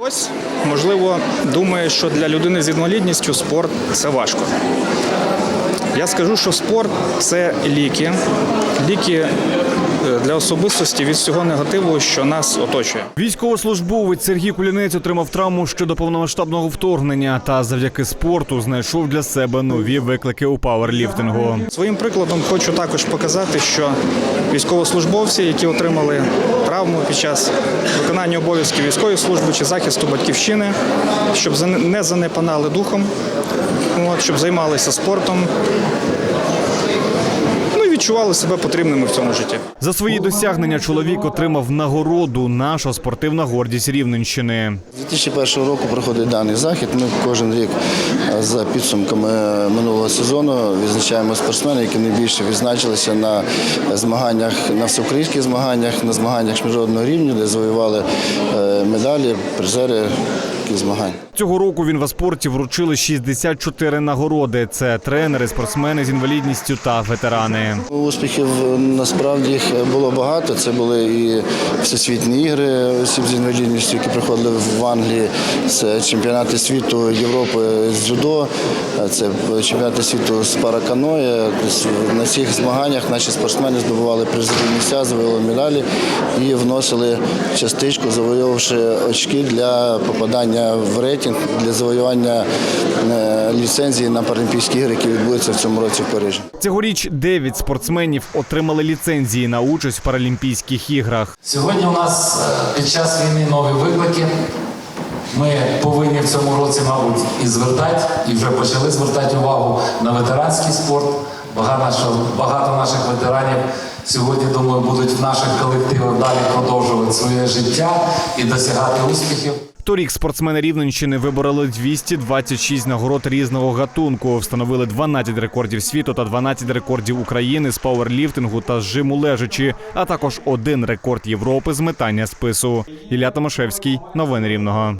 Ось, можливо, думає, що для людини з інвалідністю спорт це важко. Я скажу, що спорт це ліки, ліки для особистості від всього негативу, що нас оточує. Військовослужбовець Сергій Кулінець отримав травму щодо повномасштабного вторгнення та завдяки спорту знайшов для себе нові виклики у пауерліфтингу. Своїм прикладом хочу також показати, що військовослужбовці, які отримали травму під час виконання обов'язків військової служби чи захисту батьківщини, щоб не занепанали духом, щоб займалися спортом. Відчували себе потрібними в цьому житті. За свої досягнення чоловік отримав нагороду наша спортивна гордість Рівненщини. З 2001 року проходить даний захід. Ми кожен рік е, за підсумками минулого сезону відзначаємо спортсменів, які найбільше відзначилися на змаганнях на всеукраїнських змаганнях, на змаганнях міжнародного рівня, де завоювали е, медалі, призери таких змагань. Цього року в інваспорті вручили 64 нагороди. Це тренери, спортсмени з інвалідністю та ветерани. Успіхів насправді було багато. Це були і всесвітні ігри осіб з інвалідністю, які проходили в Англії. Це чемпіонати світу Європи з дзюдо, це чемпіонати світу з параканоє. Тобто На цих змаганнях наші спортсмени здобували призові місця, завоювали медалі і вносили частичку, завойовувавши очки для попадання в рейтинг для завоювання е, ліцензії на Паралімпійські ігри, які відбудуться в цьому році в Парижі. Цьогоріч 9 спортсменів отримали ліцензії на участь в Паралімпійських іграх. Сьогодні у нас е, під час війни нові виклики. Ми повинні в цьому році, мабуть, і звертати, і вже почали звертати увагу на ветеранський спорт. Багато наших ветеранів сьогодні, думаю, будуть в наших колективах далі продовжувати своє життя і досягати успіхів. Торік спортсмени Рівненщини вибороли 226 нагород різного гатунку, встановили 12 рекордів світу та 12 рекордів України з пауерліфтингу та з жиму лежачі, а також один рекорд Європи з метання спису. Ілля Томашевський, новини Рівного.